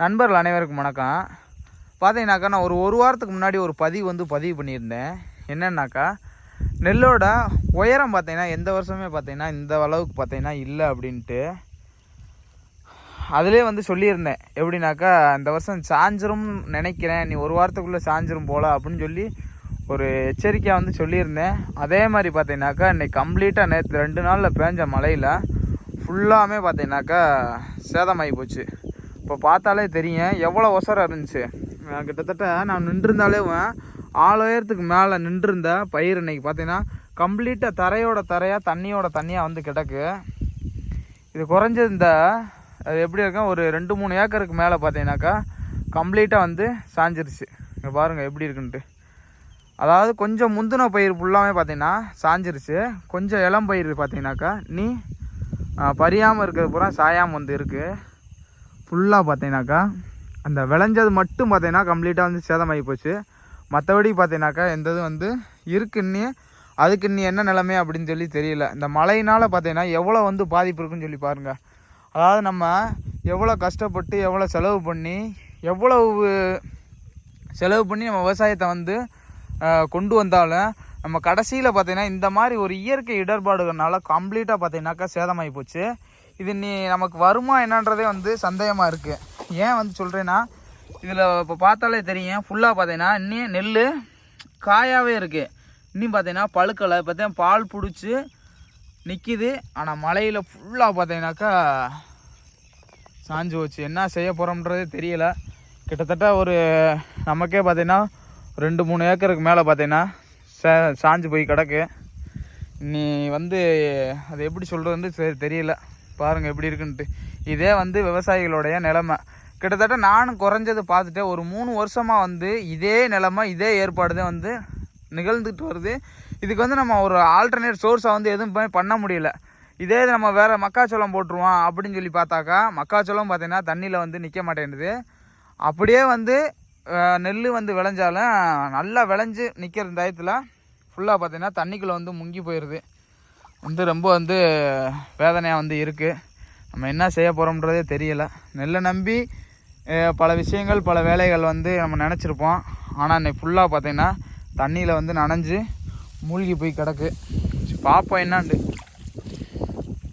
நண்பர்கள் அனைவருக்கும் வணக்கம். பார்த்தீங்கன்னாக்கா நான் ஒரு ஒரு வாரத்துக்கு முன்னாடி ஒரு பதிவு வந்து பதிவு பண்ணியிருந்தேன். என்னன்னாக்கா நெல்லோட உயரம் பார்த்தீங்கன்னா எந்த வருஷமே பார்த்தீங்கன்னா இந்த அளவுக்கு பார்த்தீங்கன்னா இல்லை அப்படின்ட்டு அதிலே வந்து சொல்லியிருந்தேன். எப்படின்னாக்கா இந்த வருஷம் சாஞ்சிரும் நினைக்கிறேன். நீ ஒரு வாரத்துக்குள்ளே சாஞ்சிரும் போல அப்படின்னு சொல்லி ஒரு எச்சரிக்கையாக வந்து சொல்லியிருந்தேன். அதே மாதிரி பார்த்தீங்கன்னாக்கா இன்னைக்கு கம்ப்ளீட்டாக நேற்று ரெண்டு நாளில் பேஞ்ச மழையில் ஃபுல்லாமே பார்த்தீங்கன்னாக்கா சேதமாகி போச்சு. இப்போ பார்த்தாலே தெரியும். எவ்வளோ ஒசரம் இருந்துச்சு. கிட்டத்தட்ட நான் நின்றுருந்தாலே ஆள் உயரத்துக்கு மேலே நின்றுருந்த பயிர் இன்னைக்கு பார்த்தீங்கன்னா கம்ப்ளீட்டாக தரையோட தரையாக தண்ணியோட தண்ணியாக வந்து கிடக்கு. இது குறைஞ்சது இந்த அது எப்படி இருக்கும்? ஒரு ரெண்டு மூணு ஏக்கருக்கு மேலே பார்த்தீங்கன்னாக்கா கம்ப்ளீட்டாக வந்து சாஞ்சிருச்சு. இங்கே பாருங்கள் எப்படி இருக்குன்ட்டு. அதாவது கொஞ்சம் முந்தின பயிர் ஃபுல்லாகவே பார்த்தீங்கன்னா சாஞ்சிருச்சு. கொஞ்சம் இளம் பயிர் பார்த்தீங்கன்னாக்கா நீ பறியாமல் இருக்கிறது பூரா சாயாமல் வந்து இருக்குது ஃபுல்லாக பார்த்தீங்கன்னாக்கா அந்த விளைஞ்சது மட்டும் பார்த்தீங்கன்னா கம்ப்ளீட்டாக வந்து சேதமாகி போச்சு. மற்றபடி பார்த்தீங்கன்னாக்கா எந்த இது வந்து இருக்குன்னு அதுக்கு இன்னி என்ன நிலைமை அப்படின்னு சொல்லி தெரியல. இந்த மழையினால் பார்த்தீங்கன்னா எவ்வளோ வந்து பாதிப்பு இருக்குன்னு சொல்லி பாருங்கள் அதாவது நம்ம எவ்வளோ கஷ்டப்பட்டு எவ்வளோ செலவு பண்ணி எவ்வளவு செலவு பண்ணி நம்ம விவசாயத்தை வந்து கொண்டு வந்தாலும் நம்ம கடைசியில் பார்த்தீங்கன்னா இந்த மாதிரி ஒரு இயற்கை இடர்பாடுகள்னால கம்ப்ளீட்டாக பார்த்தீங்கன்னாக்கா சேதமாகி போச்சு. இது நீ நமக்கு வருமா என்னன்றதே வந்து சந்தேகமாக இருக்குது ஏன் வந்து சொல்கிறேன்னா இதில் இப்போ பார்த்தாலே தெரியும் ஃபுல்லாக பார்த்தீங்கன்னா இன்னும் நெல் காயாகவே இருக்குது இன்னும் பார்த்தீங்கன்னா பழுக்கலை. பார்த்தீங்கன்னா பால் பிடிச்சி நிற்கிது ஆனால் மழையில் ஃபுல்லாக பார்த்தீங்கன்னாக்கா சாஞ்சு போச்சு. என்ன செய்ய போகிறோம்ன்றதே தெரியல. கிட்டத்தட்ட ஒரு நமக்கே பார்த்தீங்கன்னா ரெண்டு மூணு ஏக்கருக்கு மேலே பார்த்தீங்கன்னா சா சாஞ்சு போய் கிடக்கு. நீ வந்து அது எப்படி சொல்கிறது சரி தெரியல. பாருங்கள் எப்படி இருக்குன்ட்டு. இதே வந்து விவசாயிகளுடைய நிலமை. கிட்டத்தட்ட நானும் குறைஞ்சது பார்த்துட்டேன். ஒரு மூணு வருஷமாக வந்து இதே நிலமை இதே ஏற்பாடு தான் வந்து நிகழ்ந்துட்டு வருது. இதுக்கு வந்து நம்ம ஒரு ஆல்டர்னேட் சோர்ஸை வந்து எதுவும் பண்ண முடியல. இதே இது நம்ம வேறு மக்காச்சோளம் போட்டுருவோம் அப்படின்னு சொல்லி பார்த்தாக்கா மக்காச்சோளம் பார்த்தீங்கன்னா தண்ணியில் வந்து நிற்க மாட்டேங்குது. அப்படியே வந்து நெல் வந்து விளைஞ்சாலும் நல்லா விளைஞ்சு நிற்கிற டயத்தில் ஃபுல்லாக பார்த்திங்கன்னா தண்ணிக்குள்ளே வந்து முங்கி போயிடுது வந்து ரொம்ப வந்து வேதனையாக வந்து இருக்குது நம்ம என்ன செய்ய போகிறோம்ன்றதே தெரியலை. நெல்லை நம்பி பல விஷயங்கள் பல வேலைகள் வந்து நம்ம நினச்சிருப்போம். ஆனால் இன்னைக்கு ஃபுல்லாக பார்த்திங்கன்னா தண்ணியில் வந்து நனைஞ்சு மூழ்கி போய் கிடக்கு. பார்ப்போம் என்னான்ட்டு